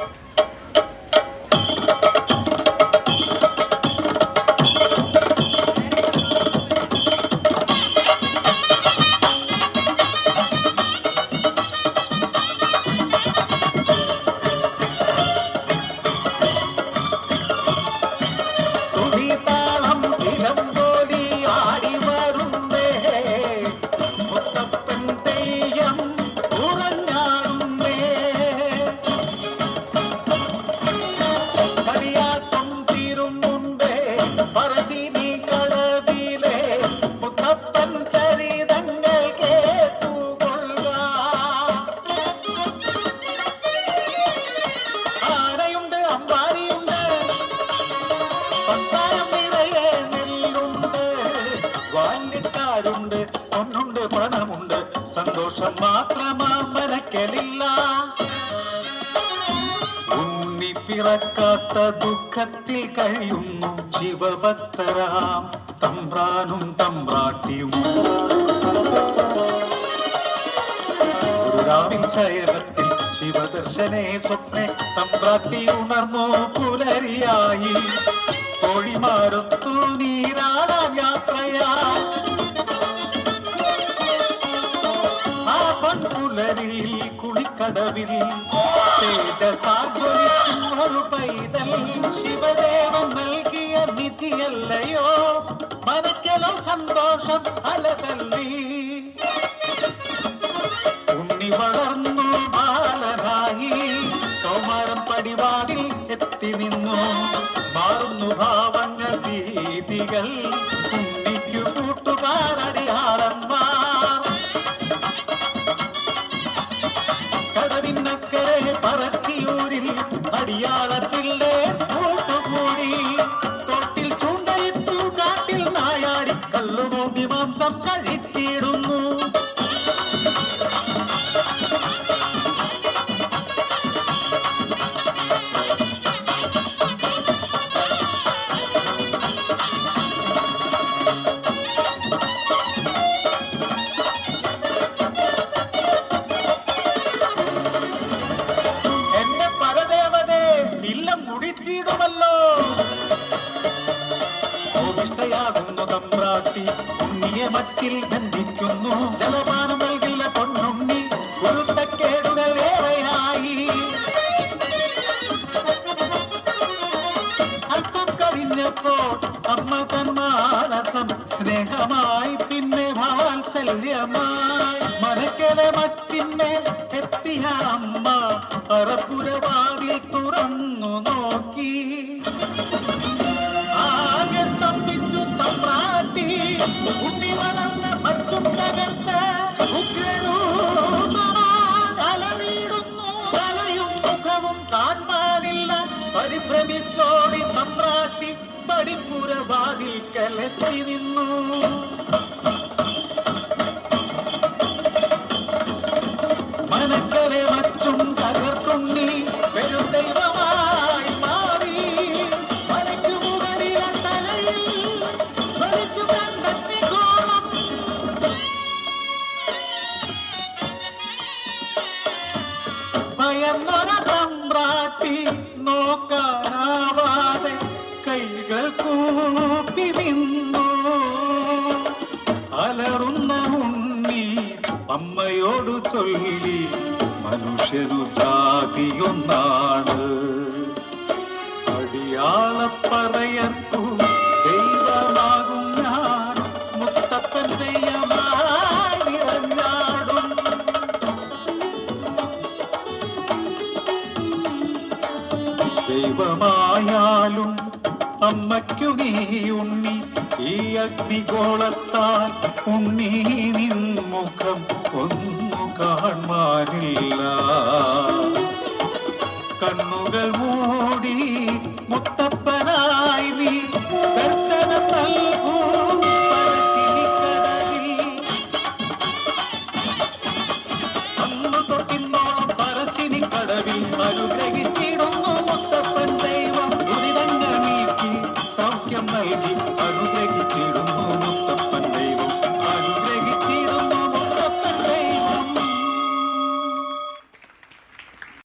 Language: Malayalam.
Okay. സന്തോഷം മാത്രമാ മനക്കലില്ല. ഉണ്ണി പിറക്കാത്ത ദുഃഖത്തിൽ കഴിയുന്നു ശിവഭക്തരാം തമ്പ്രാനും തമ്പ്രാട്ടിയും. ഒരു രാവിൻ ശയനത്തിൽ ശിവദർശനെ സ്വപ്നെ തമ്പ്രാട്ടി ഉണർന്നു പുലരിയായി. കോഴിമാരൊത്തു നീരാടാൻ യാത്രയാ. കുളിക്കടവിൽ തേജസാജ്വലിക്കും ഒരു പൈതൽ ശിവദേവൻ നൽകിയ നിധിയല്ലയോ? മനക്കലോ സന്തോഷം അലതല്ലി. ഉണ്ണി വളർന്നു ബാലനായി കൗമാരം പടിവാതിൽ എത്തി നിന്നു. മാറുന്നു ഭാവങ്ങൾ മച്ചിൽ ബന്ധിക്കുന്നു. ജലപാനം നൽകില്ല പൊന്നുണ്ണി കുരുത്തക്കേടുകൾ ഏറെയായി. അർത്ഥം കഴിഞ്ഞപ്പോൾ അമ്മ തൻ മാനസം സ്നേഹമായി പിന്നെ വാത്സല്യമായി. മനക്കല മച്ചിന്മേൽ എത്തിയ അമ്മ പറപ്പുരവാതിൽ ഉണ്ണി വളർന്ന പച്ചും തകർത്ത അലറിയിടുന്നു തലയും മുഖവും കാണാനില്ല പരിഭ്രമിച്ചോടി തമ്പ്രാട്ടി പടിപ്പുര വാതിൽക്കലെത്തി നിന്നു. മനക്കലെ ഭയന്നൊര തമ്പ്രാട്ടി നോക്കാനാവാതെ കൈകൾ കൂപ്പി നിന്നു? അലറുന്ന ഉണ്ണി അമ്മയോട് ചൊല്ലി മനുഷ്യരു ജാതിയൊന്നാണ്. അടിയാളപ്പറയർക്കു ദൈവമായാലും അമ്മയ്ക്കു നീ ഉണ്ണി ഈ അഗ്നിഗോളത്താൽ ഉണ്ണി നിൻ മുഖം ഒന്നു കാണുവാനില്ല. കണ്ണുകൾ മൂടി മുത്തപ്പനായി നീ ഹൃദയം നൽകി അനുഗ്രഹിച്ചിടുന്നു മുത്തപ്പൻ ദൈവം.